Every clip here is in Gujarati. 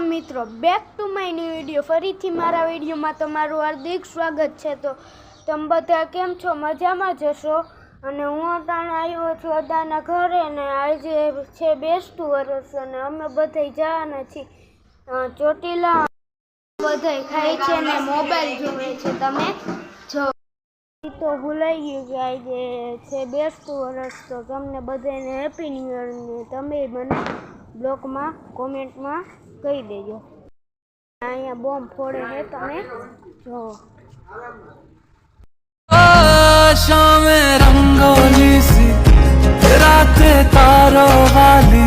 મિત્રો back to my new video ફરીથી મારા વિડીયોમાં તમારું હાર્દિક સ્વાગત છે. તો તમે બધા કેમ છો? મજામાં જશો અને હું અટાણે આવ્યો છું અદાના ઘરે અને આજે છે બેસતું વરસ અને અમે બધા જવાના છીએ. ચોટીલા બધા ખાય છે ને મોબાઈલ જોવે છે. તમે? જો. તો ભૂલાઈ ગયું કે આજે છે બેસતું વરસ તો તમને બધાને હેપી ન્યૂ ઇયર તમે મને બ્લોગમાં કોમેન્ટમાં કહી દેજો અહીંયા બોમ્બ ફોડે છે તમે જો आशा में रंगोली सी रातें तारों वाली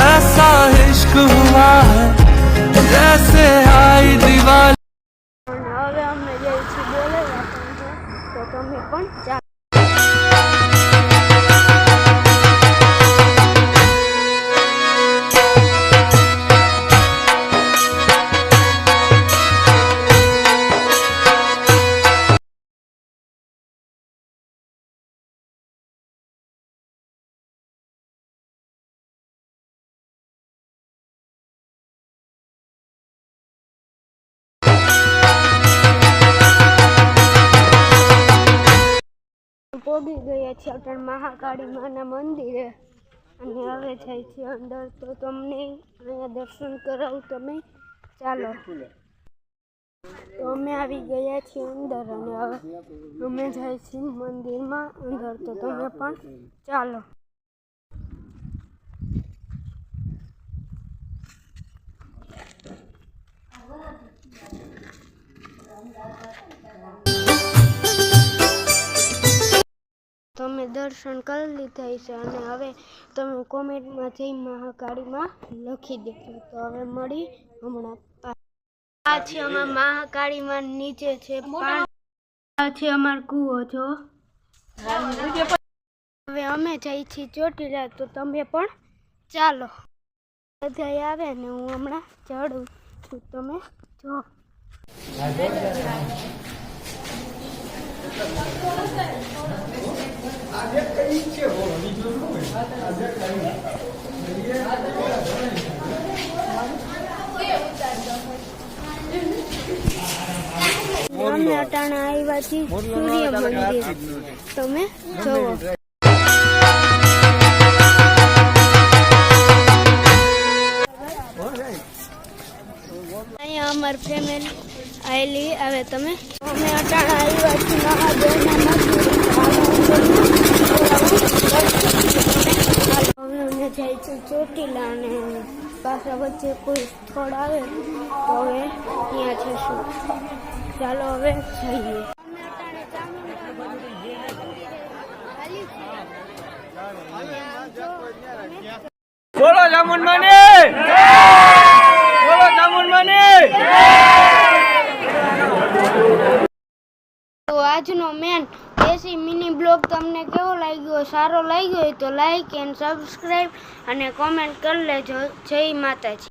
ऐसा इश्क हुआ है जैसे आई दिवाली અને હવે અમે જઈએ છીએ બોલાવ્યા પણ છે તો તમે પણ પોગી ગયા છીએ અટલ મહાકાળી માના મંદિરે. અને હવે જાય છે અંદર. તો તમને અહીંયા દર્શન કરાવું તમે. ચાલો. તો અમે આવી ગયા છીએ અંદર અને હવે અમે જાય છીએ મંદિરમાં અંદર. તો તમે પણ ચાલો. દર્શન કરી લીધા છે અને હવે તમે કોમેન્ટમાં જઈ મહાકાળીમાં લખી દેજો. તો હવે મળી હમણાં આ છે અમાર મહાકાળીમાં નીચે છે આ અમાર કૂવો, જો. હવે અમે જઈ છીએ ચોટીલા, તો તમે પણ ચાલો. બધા આવે ને હું હમણાં ચડું છું. તમે જો. અમે અટાણા આવ્યા છીએ સૂર્ય મંદિર. તમે જોવો. અહીંયા અમાર ફેમિલી આવેલી હવે તમે અમે અટાણા આવ્યા છીએ મહાદેવના મંદિર હવે અમે જાય છે ચોટીલા અને પાછા વચ્ચે કોઈ સ્થળ આવે તો હવે ત્યાં જશું. ચાલો હવે જઈએ. બોલો જામુન માની બોલો જામુન માની તો આજનો મેન દેશી મિની બ્લોગ તમને કેવો લાગ્યો? સારો લાગ્યો હોય તો લાઈક એન્ડ સબસ્ક્રાઈબ અને કોમેન્ટ કરી લેજો. જય માતાજી.